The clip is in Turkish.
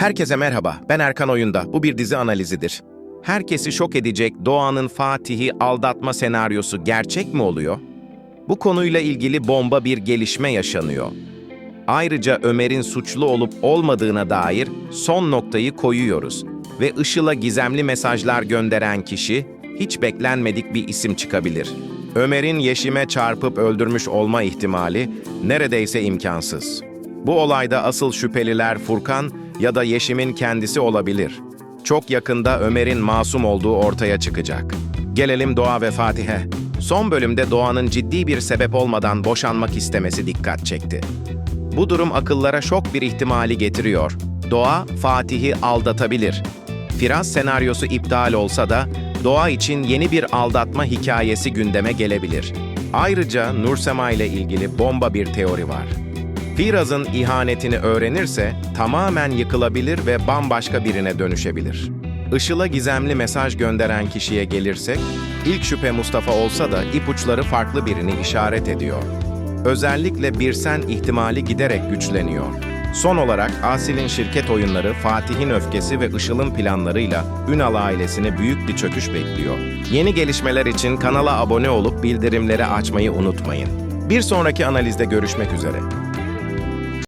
Herkese merhaba, ben Erkan Oyunda. Bu bir dizi analizidir. Herkesi şok edecek Doğan'ın Fatih'i aldatma senaryosu gerçek mi oluyor? Bu konuyla ilgili bomba bir gelişme yaşanıyor. Ayrıca Ömer'in suçlu olup olmadığına dair son noktayı koyuyoruz. Ve Işıl'a gizemli mesajlar gönderen kişi hiç beklenmedik bir isim çıkabilir. Ömer'in Yeşim'e çarpıp öldürmüş olma ihtimali neredeyse imkansız. Bu olayda asıl şüpheliler Furkan ya da Yeşim'in kendisi olabilir. Çok yakında Ömer'in masum olduğu ortaya çıkacak. Gelelim Doğa ve Fatih'e. Son bölümde Doğan'ın ciddi bir sebep olmadan boşanmak istemesi dikkat çekti. Bu durum akıllara şok bir ihtimali getiriyor. Doğa, Fatih'i aldatabilir. Firaz senaryosu iptal olsa da Doğa için yeni bir aldatma hikayesi gündeme gelebilir. Ayrıca Nursema ile ilgili bomba bir teori var. Firaz'ın ihanetini öğrenirse tamamen yıkılabilir ve bambaşka birine dönüşebilir. Işıl'a gizemli mesaj gönderen kişiye gelirsek, ilk şüphe Mustafa olsa da ipuçları farklı birini işaret ediyor. Özellikle Birsen ihtimali giderek güçleniyor. Son olarak Asil'in şirket oyunları, Fatih'in öfkesi ve Işıl'ın planlarıyla Ünal ailesini büyük bir çöküş bekliyor. Yeni gelişmeler için kanala abone olup bildirimleri açmayı unutmayın. Bir sonraki analizde görüşmek üzere.